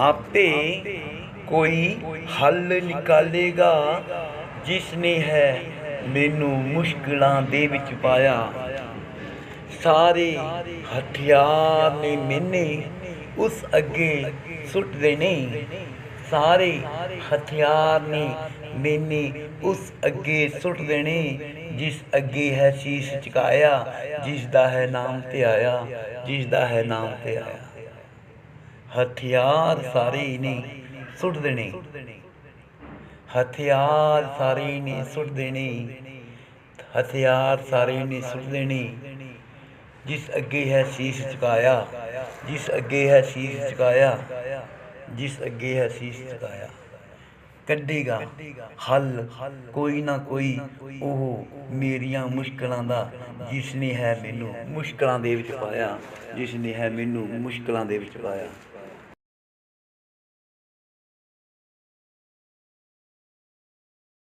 ਆਪੇ ਕੋਈ ਹੱਲ ਨਿਕਾਲੇਗਾ ਜਿਸ ਨੇ ਹੈ ਮੈਨੂੰ ਮੁਸ਼ਕਲਾਂ ਦੇ ਵਿੱਚ ਪਾਇਆ। ਸਾਰੇ ਹਥਿਆਰ ਨੇ ਮੈਨੇ ਉਸ ਅੱਗੇ ਸੁੱਟ ਦੇਣੇ ਸਾਰੇ ਹਥਿਆਰ ਨੇ ਮੈਨੇ ਉਸ ਅੱਗੇ ਸੁੱਟ ਦੇਣੇ ਜਿਸ ਅੱਗੇ ਹੈ ਸ਼ੀਸ਼ ਝੁਕਾਇਆ ਜਿਸ ਦਾ ਹੈ ਨਾਮ ਤੇ ਆਇਆ ਜਿਸ ਦਾ ਹੈ ਨਾਮ ਤੇ ਆਇਆ। ਹਥਿਆਰ ਸਾਰੇ ਨੇ ਸੁੱਟ ਦੇਣੇ। ਹਥਿਆਰ ਸਾਰੇ ਨੇ ਸੁੱਟ ਦੇਣੇ। ਹਥਿਆਰ ਸਾਰੇ ਨੇ ਸੁੱਟ ਦੇਣੇ। ਜਿਸ ਅੱਗੇ ਹੈ ਸ਼ੀਸ਼ ਝੁਕਾਇਆ, ਜਿਸ ਅੱਗੇ ਹੈ ਸ਼ੀਸ਼ ਝੁਕਾਇਆ, ਜਿਸ ਅੱਗੇ ਹੈ ਸ਼ੀਸ਼ ਝੁਕਾਇਆ। ਕੱਢੇਗਾ, ਹੱਲ ਕੋਈ ਨਾ ਕੋਈ ਉਹ ਮੇਰੀਆਂ ਮੁਸ਼ਕਲਾਂ ਦਾ ਜਿਸ ਨੇ ਹੈ ਮੈਨੂੰ ਮੁਸ਼ਕਲਾਂ ਦੇ ਵਿੱਚ ਪਾਇਆ ਜਿਸ ਨੇ ਹੈ ਮੈਨੂੰ ਮੁਸ਼ਕਲਾਂ ਦੇ ਵਿੱਚ ਪਾਇਆ।